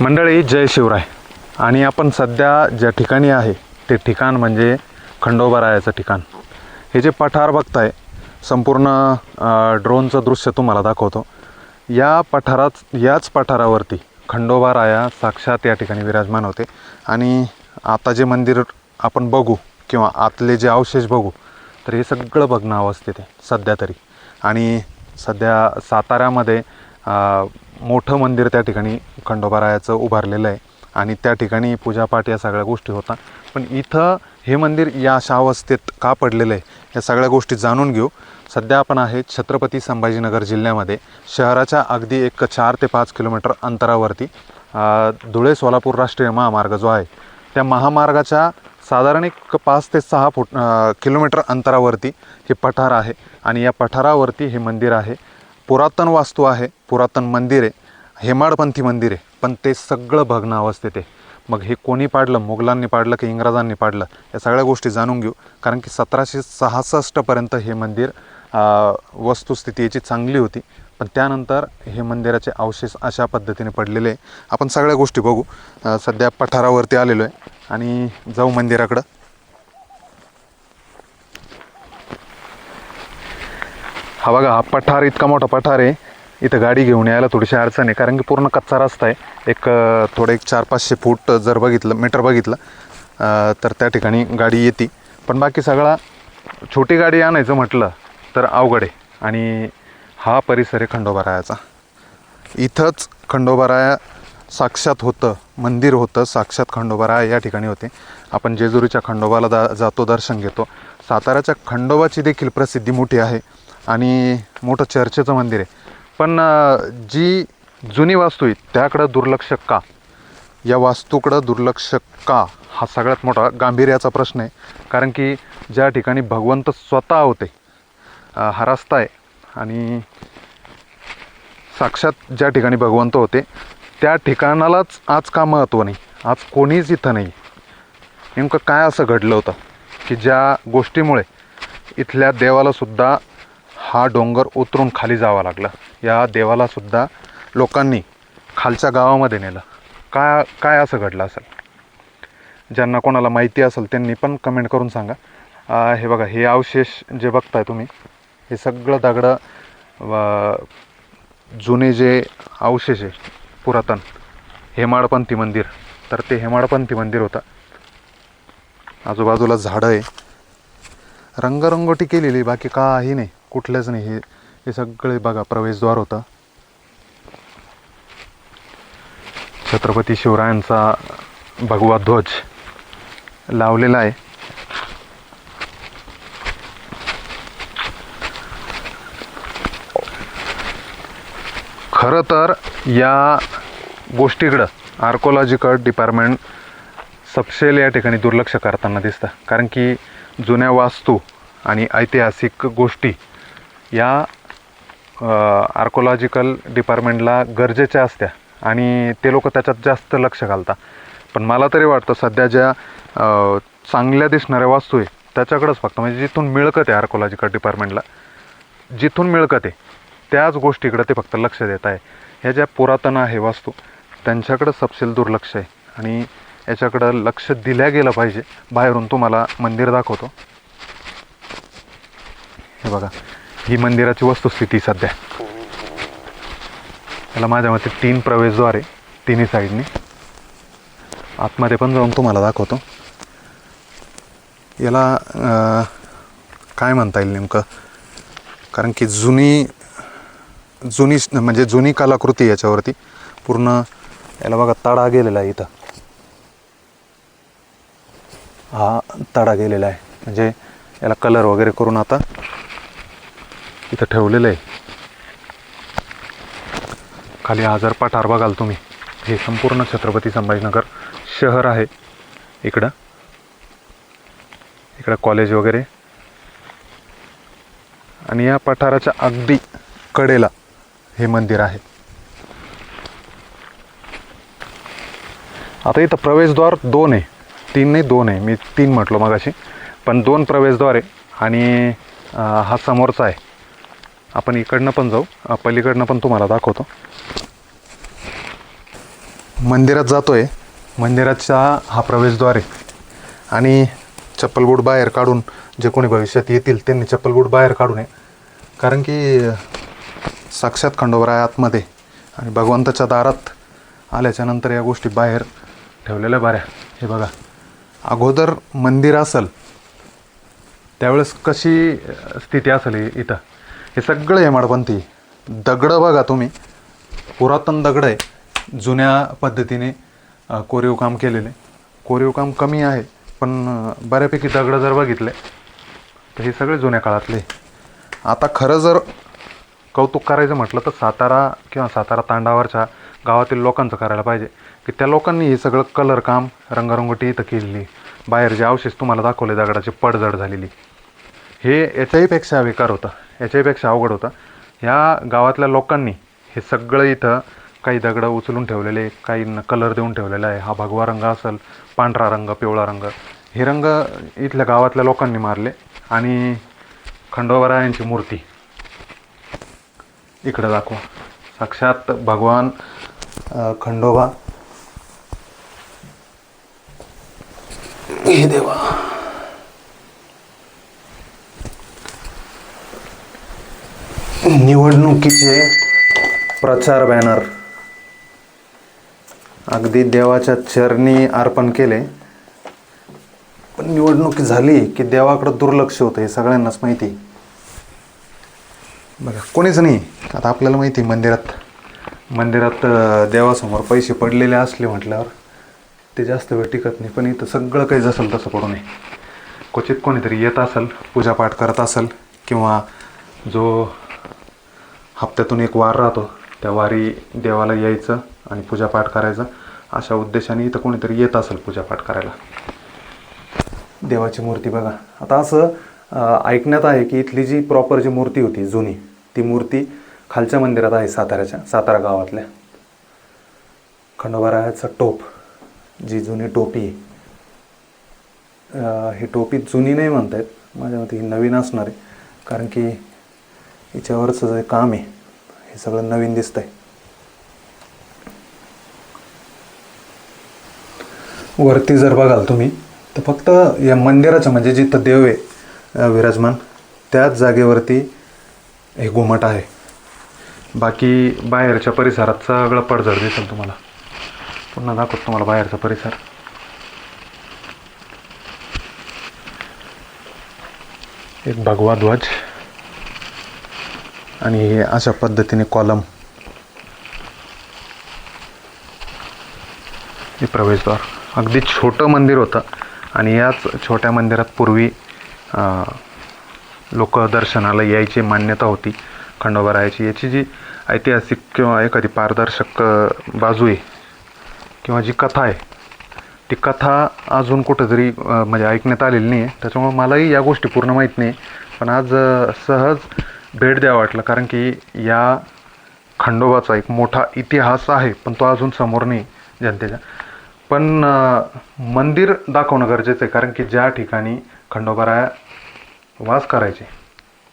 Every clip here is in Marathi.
मंडळी जय शिवराय. आणि आपण सध्या ज्या ठिकाणी आहे ते ठिकाण म्हणजे खंडोबारायाचं ठिकाण. हे जे पठार बघताय संपूर्ण ड्रोनचं दृश्य तुम्हाला दाखवतो. या पठारात याच पठारावरती खंडोबाराया साक्षात या ठिकाणी विराजमान होते. आणि आता जे मंदिर आपण बघू किंवा आतले जे अवशेष बघू तर हे सगळं बघणं अवस्थेत आहे सध्या तरी. आणि सध्या साताऱ्यामध्ये मोठं मंदिर त्या ठिकाणी खंडोबारायाचं उभारलेलं आहे. आणि त्या ठिकाणी पूजापाठ या सगळ्या गोष्टी होतात. पण इथं हे मंदिर या अशा अवस्थेत का पडलेलं आहे या सगळ्या गोष्टी जाणून घेऊ. सध्या आपण आहे छत्रपती संभाजीनगर जिल्ह्यामध्ये. शहराच्या अगदी एक चार ते पाच किलोमीटर अंतरावरती धुळे सोलापूर राष्ट्रीय महामार्ग जो आहे त्या महामार्गाच्या साधारण एक पाच ते सहा फुट किलोमीटर अंतरावरती हे पठार आहे. आणि या पठारावरती हे मंदिर आहे. पुरातन वास्तू आहे पुरातन मंदिर आहे हेमाडपंथी मंदिर आहे पण ते सगळं भग्न अवस्थेत आहे. मग हे कोणी पाडलं? मुघलांनी पाडलं की इंग्रजांनी पाडलं? या सगळ्या गोष्टी जाणून घेऊ. कारण की सतराशे सहासष्टपर्यंत हे मंदिर वस्तुस्थिती याची चांगली होती. पण त्यानंतर हे मंदिराचे अवशेष अशा पद्धतीने पडलेले आहे. आपण सगळ्या गोष्टी बघू. सध्या पठारावरती आलेलो आहे आणि जाऊ मंदिराकडं. हा बघा हा पठार इतका मोठा पठार आहे. इथं गाडी घेऊन यायला थोडीशी अडचण आहे कारण की पूर्ण कच्चा रस्ता आहे. एक थोडे एक चार पाचशे फूट जर बघितलं मीटर बघितलं तर त्या ठिकाणी गाडी येते. पण बाकी सगळा छोटी गाडी आणायचं म्हटलं तर अवघड आहे. आणि हा परिसर आहे खंडोबारायाचा. इथंच खंडोबाराया साक्षात होतं मंदिर होतं साक्षात खंडोबाराया या ठिकाणी होते. आपण जेजुरीच्या खंडोबाला दा जातो दर्शन घेतो. साताऱ्याच्या खंडोबाची देखील प्रसिद्धी मोठी आहे. आणि मोठं चर्चेचं मंदिर आहे. पण जी जुनी वास्तू आहे त्याकडं दुर्लक्ष का? या वास्तूकडं दुर्लक्ष का? हा सगळ्यात मोठा गांभीर्याचा प्रश्न आहे. कारण की ज्या ठिकाणी भगवंत स्वतः होते अ, हा रस्ता आहे. आणि साक्षात ज्या ठिकाणी भगवंत होते त्या ठिकाणालाच आज का महत्त्व नाही? आज कोणीच इथं नाही. नेमकं काय असं घडलं होतं? की ज्या गोष्टीमुळे इथल्या देवालासुद्धा हा डोंगर उतरून खाली जावा लागला. या देवालासुद्धा लोकांनी खालच्या गावामध्ये नेलं. काय काय असं घडलं असेल? ज्यांना कोणाला माहिती असेल त्यांनी पण कमेंट करून सांगा. आ, हे बघा हे अवशेष जे बघताय तुम्ही हे सगळं दगडं जुने जे अवशेष आहे पुरातन हेमाडपंथी मंदिर. तर ते हेमाडपंथी मंदिर होतं. आजूबाजूला झाडं आहे. रंगरंगोटी केलेली बाकी काही नाही कुठलंच नाही. हे हे सगळे बघा प्रवेशद्वार होतं. छत्रपती शिवरायांचा भगवा ध्वज लावलेला आहे. खरं तर या गोष्टीकडं आर्कोलॉजिकल डिपार्टमेंट सपशेल या ठिकाणी दुर्लक्ष करताना दिसतं. कारण की जुन्या वास्तू आणि ऐतिहासिक गोष्टी या आर्कोलॉजिकल डिपार्टमेंटला गरजेच्या असत्या. आणि ते लोक त्याच्यात जास्त लक्ष घालतात. पण मला तरी वाटतं सध्या ज्या चांगल्या दिसणाऱ्या वास्तू आहे त्याच्याकडंच फक्त. म्हणजे जिथून मिळकत आहे आर्कोलॉजिकल डिपार्टमेंटला जिथून मिळकत आहे त्याच गोष्टीकडे ते फक्त लक्ष देत आहे. ह्या ज्या पुरातन आहे वास्तू त्यांच्याकडं सपशेल दुर्लक्ष आहे. आणि याच्याकडं लक्ष दिल्या गेलं पाहिजे. बाहेरून तुम्हाला मंदिर दाखवतो. हे बघा ही मंदिराची वस्तुस्थिती सध्या. याला माझ्या मते तीन प्रवेशद्वारे तिन्ही साईडनी. आतमध्ये पण जाऊन तुम्हाला दाखवतो. याला काय म्हणता येईल नेमकं? कारण की जुनी जुनी म्हणजे जुनी कलाकृती याच्यावरती. पूर्ण याला बघा तडा गेलेला आहे इथं. हा तडा गेलेला आहे. म्हणजे याला कलर वगैरे करून आता इथं ठेवलेलं आहे. खाली हजार पठार बघाल तुम्ही. हे संपूर्ण छत्रपती संभाजीनगर शहर आहे इकडं. इकडं कॉलेज वगैरे. आणि या पठाराच्या अगदी कडेला हे मंदिर आहे. आता इथं प्रवेशद्वार दोन आहे. तीन नाही दोन आहे. मी तीन म्हटलो मगाशी. पण दोन प्रवेशद्वार आहे आणि हा समोरचा आहे. आपण इकडनं पण जाऊ. पलीकडनं पण तुम्हाला दाखवतो. मंदिरात जातो आहे मंदिराचा हा प्रवेशद्वार आहे. आणि चप्पलबूट बाहेर काढून जे कोणी भविष्यात येतील त्यांनी चप्पलबूट बाहेर काढू नये कारण की साक्षात खंडोबराय आतमध्ये आणि भगवंताच्या दारात आल्याच्यानंतर या गोष्टी बाहेर ठेवलेल्या बऱ्या. हे बघा. अगोदर मंदिर असेल त्यावेळेस कशी स्थिती असेल इथं? हे सगळं आहे माडपंथी दगडं बघा तुम्ही. पुरातन दगड आहे. जुन्या पद्धतीने कोरीव काम केलेले. कोरीव काम कमी आहे पण बऱ्यापैकी दगडं जर बघितले तर हे सगळे जुन्या काळातले. आता खरं जर कौतुक करायचं म्हटलं तर सातारा किंवा सातारा तांडावरच्या गावातील लोकांचं करायला पाहिजे. की त्या लोकांनी हे सगळं कलर काम रंगरंगोटी इथं केलेली. बाहेर जे अवशेष तुम्हाला दाखवले दगडाची पडझड झालेली. हे याच्याही पेक्षा बेकार होता. याच्याही पेक्षा अवघड होता. ह्या गावातल्या लोकांनी हे सगळं इथं काही दगडं उचलून ठेवलेले काही कलर देऊन ठेवलेला आहे. हा भगवा रंग असेल पांढरा रंग पिवळा रंग हे रंग इथल्या गावातल्या लोकांनी मारले आणि खंडोबारायांची मूर्ती. इकडं दाखवा. साक्षात भगवान खंडोबा हे देवा. निवडणुकीचे प्रचार बॅनर. अगदी देवाच्या चरणी अर्पण केले. पण निवडणूक झाली की देवाकडे दुर्लक्ष होतं हे सगळ्यांनाच माहिती. बघा कोणीच नाही. आता आपल्याला माहिती आहे मंदिरात. मंदिरात देवासमोर पैसे पडलेले असले म्हटल्यावर. ते जास्त वेळ टिकत नाही. पण इथं सगळं काही जसं तसं पडू नये. क्वचित कोणीतरी येत असेल पूजापाठ करत असेल किंवा जो हप्त्यातून एक वार राहतो त्या वारी देवाला यायचं आणि पूजापाठ करायचं अशा उद्देशाने इथं कोणीतरी येत असेल पूजापाठ करायला. देवाची मूर्ती बघा. आता असं ऐकण्यात आहे की इथली जी प्रॉपर जी मूर्ती होती जुनी ती मूर्ती खालच्या मंदिरात आहे साताऱ्याच्या सातारा गावातल्या. खंडोबारायाचं टोप. जी जुनी टोपी आहे. ही टोपी जुनी नाही म्हणतायत माझ्या मते ही नवीन असणार आहे. कारण की हिच्यावरचं जे काम आहे हे सगळं नवीन दिसतंय. वरती जर बघाल तुम्ही तर फक्त या मंदिराच्या म्हणजे जिथं देव आहे विराजमान त्याच जागेवरती हे घुमट आहे. बाकी बाहेरच्या परिसरात सगळं पडझड दिसेल तुम्हाला. पुन्हा दाखवतो तुम्हाला बाहेरचा परिसर. एक भगवा ध्वज आणि हे अशा पद्धतीने कॉलम हे प्रवेशद्वार. अगदी छोटं मंदिर होतं आणि याच छोट्या मंदिरात पूर्वी लोक दर्शनाला यायची मान्यता होती खंडोबा राहायची. याची जी ऐतिहासिक किंवा एखादी पारदर्शक बाजू आहे किंवा जी कथा आहे ती कथा अजून कुठंतरी म्हणजे ऐकण्यात आलेली नाही आहे त्याच्यामुळे मलाही या गोष्टी पूर्ण माहीत नाही. पण आज सहज भेट द्यावं वाटलं. कारण की या खंडोबाचा एक मोठा इतिहास आहे पण तो अजून समोर नाही जनतेच्या. पण मंदिर दाखवणं गरजेचं आहे. कारण की ज्या ठिकाणी खंडोबाराया वास करायचे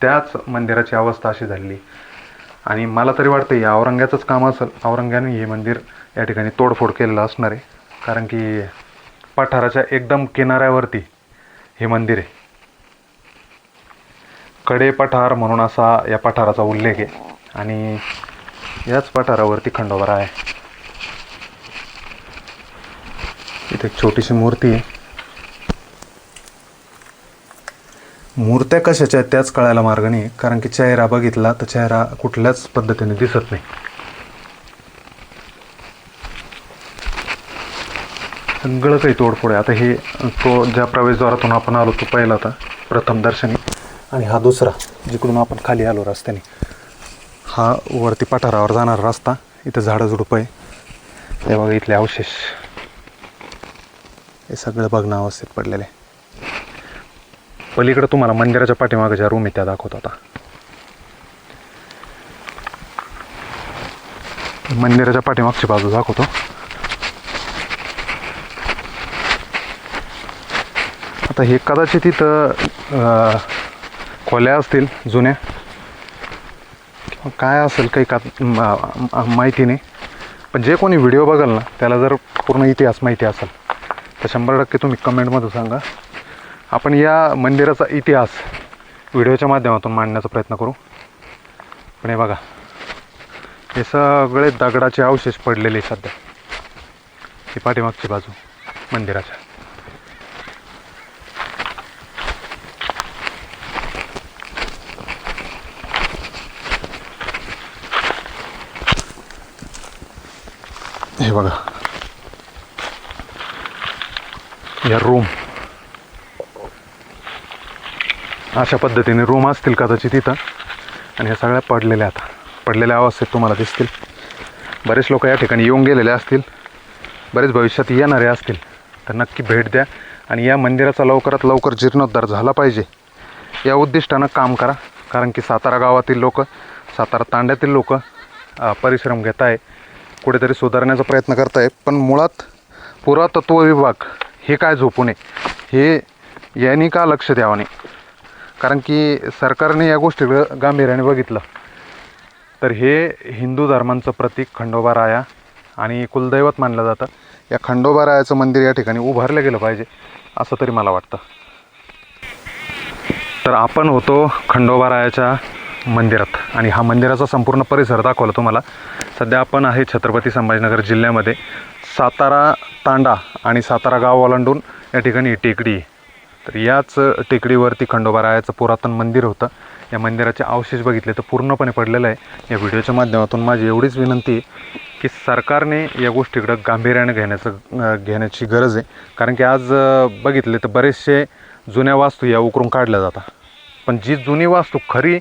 त्याच मंदिराची अवस्था अशी झालेली. आणि मला तरी वाटतं या औरंग्याचंच काम असेल. औरंग्याने हे मंदिर या ठिकाणी तोडफोड केलेलं असणार आहे. कारण की पठाराच्या एकदम किनाऱ्यावरती हे मंदिर आहे. कडे पठार म्हणून असा या पठाराचा उल्लेख आहे. आणि याच पठारावरती खंडोबरा आहे. इथे एक छोटीशी मूर्ती आहे. मूर्त्या कशाच्या आहेत त्याच कळायला मार्ग नाही. कारण की चेहरा बघितला तर चेहरा कुठल्याच पद्धतीने दिसत नाही. सगळं काही तोडफोड आहे. आता हे तो ज्या प्रवेशद्वारातून आपण आलो तो पहिला होता प्रथम दर्शनी. आणि हा दुसरा जिकडून आपण खाली आलो रस्त्याने. हा वरती पठारावर जाणारा रस्ता. इथं झाडं झुडपं आहे. हे बघा इथले अवशेष. हे सगळं बघणं अवस्थेत पडलेलं आहे. पलीकडे तुम्हाला मंदिराच्या पाठीमागे ज्या रूम आहे त्या दाखवत आता मंदिराच्या पाठीमागची बाजू दाखवतो. आता हे कदाचित इथं खोल्या असतील जुन्या. किंवा काय असेल काही का माहिती नाही. पण जे कोणी व्हिडिओ बघाल ना त्याला जर पूर्ण इतिहास माहिती असेल तर शंभर टक्के तुम्ही कमेंटमध्ये सांगा. आपण या मंदिराचा इतिहास व्हिडिओच्या माध्यमातून मांडण्याचा प्रयत्न करू. पण हे बघा हे सगळे दगडाचे अवशेष पडलेले सध्या. ही पाठीमागची बाजू मंदिराच्या. हे बघा. या रूम अशा पद्धतीने रूम असतील कदाचित इथं. आणि ह्या सगळ्या पडलेल्या आता. पडलेल्या अवस्थेत तुम्हाला दिसतील. बरेच लोक या ठिकाणी येऊन गेलेले असतील. बरेच भविष्यात येणारे असतील. तर नक्की भेट द्या आणि या मंदिराचा लवकरात लवकर जीर्णोद्धार झाला पाहिजे. या उद्दिष्टानं काम करा. कारण की सातारा गावातील लोक सातारा तांड्यातील लोक परिश्रम घेत आहे कुठेतरी सुधारण्याचा प्रयत्न करत आहे पण मुळात पुरातत्व विभाग हे काय झोपू नये हे यांनी का लक्ष द्यावं नाही? कारण की सरकारने या गोष्टीकडं गांभीर्याने बघितलं. तर हे हिंदू धर्मांचं प्रतीक खंडोबा राया आणि कुलदैवत मानलं जातं. या खंडोबा रायाचं मंदिर या ठिकाणी उभारलं गेलं पाहिजे असं तरी मला वाटतं. तर आपण होतो खंडोबा रायाच्या मंदिरात आणि हा मंदिराचा संपूर्ण परिसर दाखवला तुम्हाला. सध्या आपण आहे छत्रपती संभाजीनगर जिल्ह्यामध्ये. सातारा तांडा आणि सातारा गाव ओलांडून या ठिकाणी टेकडी आहे. तर याच टेकडीवरती खंडोबा रायाचं पुरातन मंदिर होतं. या मंदिराचे अवशेष बघितले तर पूर्णपणे पडलेलं आहे. या व्हिडिओच्या माध्यमातून माझी एवढीच विनंती आहे की सरकारने या गोष्टीकडं गांभीर्याने घेण्याचं घेण्याची गरज आहे. कारण की आज बघितले तर बरेचसे जुन्या वास्तू या उकरून काढल्या जातात. पण जी जुनी वास्तू खरी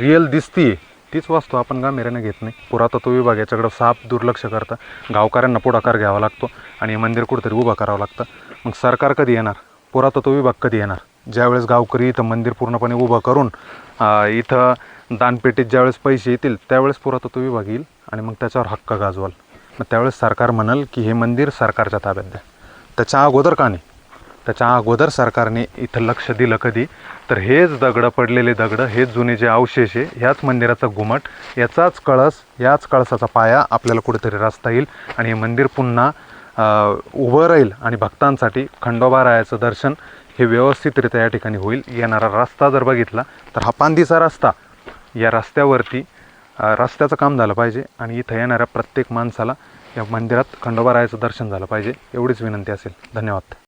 रिअल दिसती तीच वास्तू आपण गांभीर्याने घेत नाही. पुरातत्व विभाग याच्याकडं साफ दुर्लक्ष करतं. गावकऱ्यांना पुढाकार घ्यावा लागतो आणि हे मंदिर कुठंतरी उभं करावं लागतं. मग सरकार कधी येणार? पुरातत्व विभाग कधी येणार. ज्यावेळेस गावकरी इथं मंदिर पूर्णपणे उभं करून इथं दानपेटीत ज्यावेळेस पैसे येतील त्यावेळेस पुरातत्व विभाग येईल आणि मग त्याच्यावर हक्क गाजवाल. मग त्यावेळेस सरकार म्हणाल की हे मंदिर सरकारच्या ताब्यात द्या. त्याच्या अगोदर का नाही? त्याच्या अगोदर सरकारने इथं लक्ष दिलं कधी? तर हेच दगडं पडलेले दगडं हेच जुने जे अवशेष आहे ह्याच मंदिराचा घुमट याचाच कळस याच कळसाचा पाया आपल्याला कुठेतरी रचता येईल आणि हे मंदिर पुन्हा उभं राहील आणि भक्तांसाठी खंडोबा रायाचं दर्शन हे व्यवस्थितरित्या या ठिकाणी होईल. येणारा रस्ता जर बघितला तर हा पांदीचा रस्ता. या रस्त्यावरती रस्त्याचं काम झालं पाहिजे आणि इथं येणाऱ्या प्रत्येक माणसाला या मंदिरात खंडोबा रायाचं दर्शन झालं पाहिजे. एवढीच विनंती असेल. धन्यवाद.